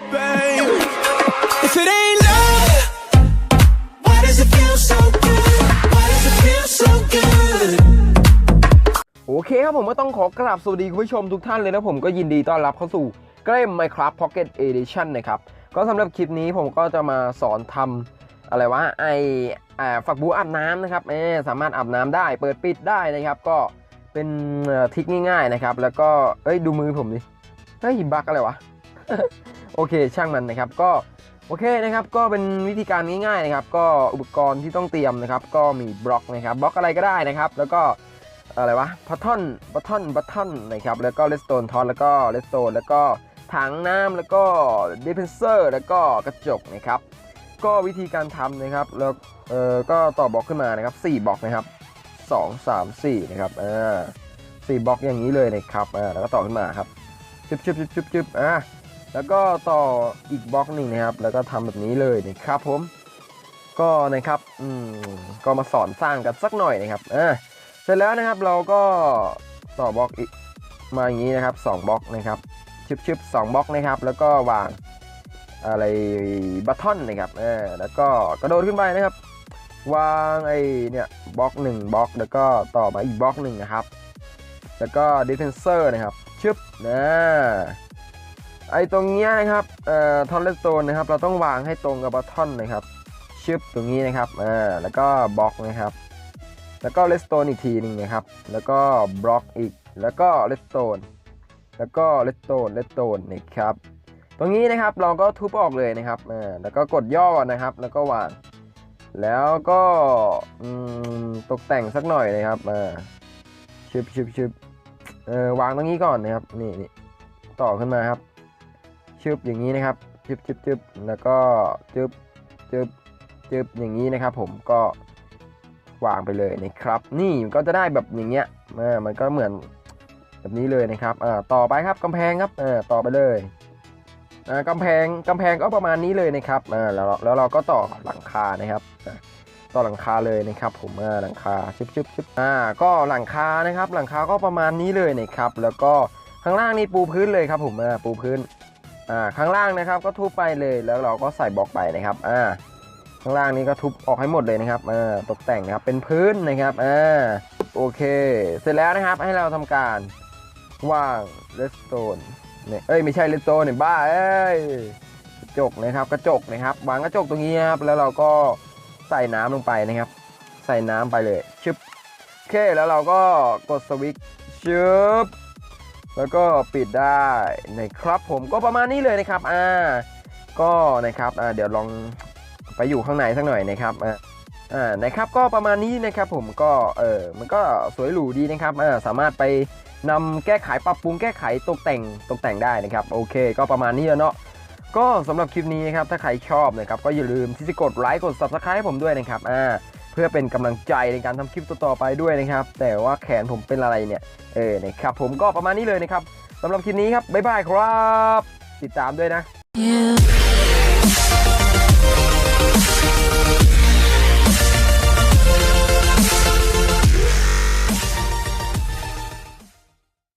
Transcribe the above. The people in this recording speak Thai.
โอเคครับผมก็ต้องขอกราบสวัสดีคุณผู้ชมทุกท่านเลยนะผมก็ยินดีต้อนรับเข้าสู่เกม Minecraft Pocket Edition นะครับ ก็สำหรับคลิปนี้ผมก็จะมาสอนทำอะไรวะไอฝักบัวอาบน้ำนะครับเออสามารถอาบน้ำได้ เปิดปิดได้นะครับ ก็เป็นทิกง่ายๆนะครับ แล้วก็เอ้ยดูมือผมดิเฮ้ยบักอะไรวะ โอเคช่างมันนะครับก็โอเคนะครับก็เป็นวิธีการง่ายๆนะครับ ก็อุปกรณ์ที่ต้องเตรียมนะครับ ก็มีบล็อกนะครับบล็อกอะไรก็ได้นะครับ แล้วก็อะไรวะพัททอนบัตทอนบัตทอนนะครับแล้วก็เลสโตนทอนแล้วก็เลสโตนแล้วก็ถังน้ำแล้วก็ดิเพนเซอร์แล้วก็กระจกนะครับ ก็วิธีการทำนะครับแล้วเออก็ต่อบล็อกขึ้นมานะครับ4บล็อกนะครับ 2 3 4นะครับอ่าสี่บล็อกอย่างนี้เลยนะครับอ่าแล้วก็ต่อขึ้นมาครับจึ๊บจึ๊บจึ๊บจึ๊บจึ๊บอ่า แล้วก็ต่ออีกบล็อกหนึ่งนะครับ แล้วก็ทำแบบนี้เลยนะครับผม ก็นะครับอืมก็มาสอนสร้างกันสักหน่อยนะครับอ่าเสร็จแล้วนะครับเราก็ต่อบล็อกอีกมาอย่างนี้นะครับ2บล็อกนะครับชึบชึบสองบล็อกนะครับ แล้วก็วางอะไรบัตทอนนะครับเออแล้วก็กระโดดขึ้นไปนะครับ วางไอเนี่ยบล็อกหนึ่งบล็อกแล้วก็ต่อมาอีกบล็อกหนึ่งนะครับ แล้วก็ดิเฟนเซอร์นะครับชึบนะ ไอตรงเนี้ยนะครับเอ่อทอนเลสโตนนะครับ เราต้องวางให้ตรงกับบัตทอนนะครับ ชึบตรงนี้นะครับอ่าแล้วก็บล็อกนะครับ แล้วก็เลสโตนอีกทีหนึงนะครับ แล้วก็บล็อกอีก แล้วก็เลสโตน แล้วก็เลสโตน เลสโตนนะครับ ตรงนี้นะครับเราก็ทุบออกเลยนะครับอ่าแล้วก็กดย่อก่อนนะครับ แล้วก็วาง แล้วก็อืมตกแต่งสักหน่อยนะครับอ่าชึบชึบชึบเออวางตรงนี้ก่อนนะครับ นี่นี่ต่อขึ้นมาครับ ชึบอย่างนี้นะครับชึบชึบชึบแล้วก็ชึบชึบชึบอย่างนี้นะครับ ผมก็วางไปเลยนะครับ นี่ก็จะได้แบบอย่างเงี้ยอ่ามันก็เหมือนแบบนี้เลยนะครับอ่าต่อไปครับกำแพงครับอ่าต่อไปเลยอ่ากำแพงกำแพงก็ประมาณนี้เลยนะครับอ่าแล้วแล้วเราก็ต่อหลังคานะครับอ่าต่อหลังคาเลยนะครับผมอ่าหลังคาชึบชึบชึบอ่าก็หลังคานะครับ หลังคาก็ประมาณนี้เลยนะครับ แล้วก็ข้างล่างนี่ปูพื้นเลยครับผมอ่าปูพื้น อ่าข้างล่างนะครับก็ทุบไปเลยแล้วเราก็ใส่บล็อกไปนะครับอ่าข้างล่างนี้ก็ทุบออกให้หมดเลยนะครับอ่าตกแต่งนะครับเป็นพื้นนะครับอ่าโอเค เสร็จแล้วนะครับให้เราทำการวางเลสโตนเนี่ยเอ้ยไม่ใช่เลสโตนเนี่ยบ้าเอ้ยกระจกนะครับกระจกนะครับวางกระจกตรงนี้ครับแล้วเราก็ใส่น้ำลงไปนะครับ ใส่น้ำไปเลยชึบโอเคแล้วเราก็กดสวิตช์ชึบ แล้วก็ปิดได้นะครับผมก็ประมาณนี้เลยนะครับอ่าก็นะครับอ่าเดี๋ยวลองไปอยู่ข้างในสักหน่อยนะครับอ่าอ่านะครับก็ประมาณนี้นะครับผมก็เออมันก็สวยหรูดีนะครับอ่าสามารถไปนำแก้ไขปรับปรุงแก้ไขตกแต่งตกแต่งได้นะครับโอเค ก็ประมาณนี้แล้วเนาะก็สำหรับคลิปนี้นะครับถ้าใครชอบนะครับก็อย่าลืมที่จะกดไลค์กด subscribe ให้ผมด้วยนะครับอ่า พื่อเป็นกำลังใจในการทำคลิปต่อๆไปด้วยนะครับ แต่ว่าแขนผมเป็นอะไรเนี่ยเออนะครับผมก็ประมาณนี้เลยนะครับสำหรับคลิปนี้ครับบ๊ายบายครับ ติดตามด้วยนะ Yeah.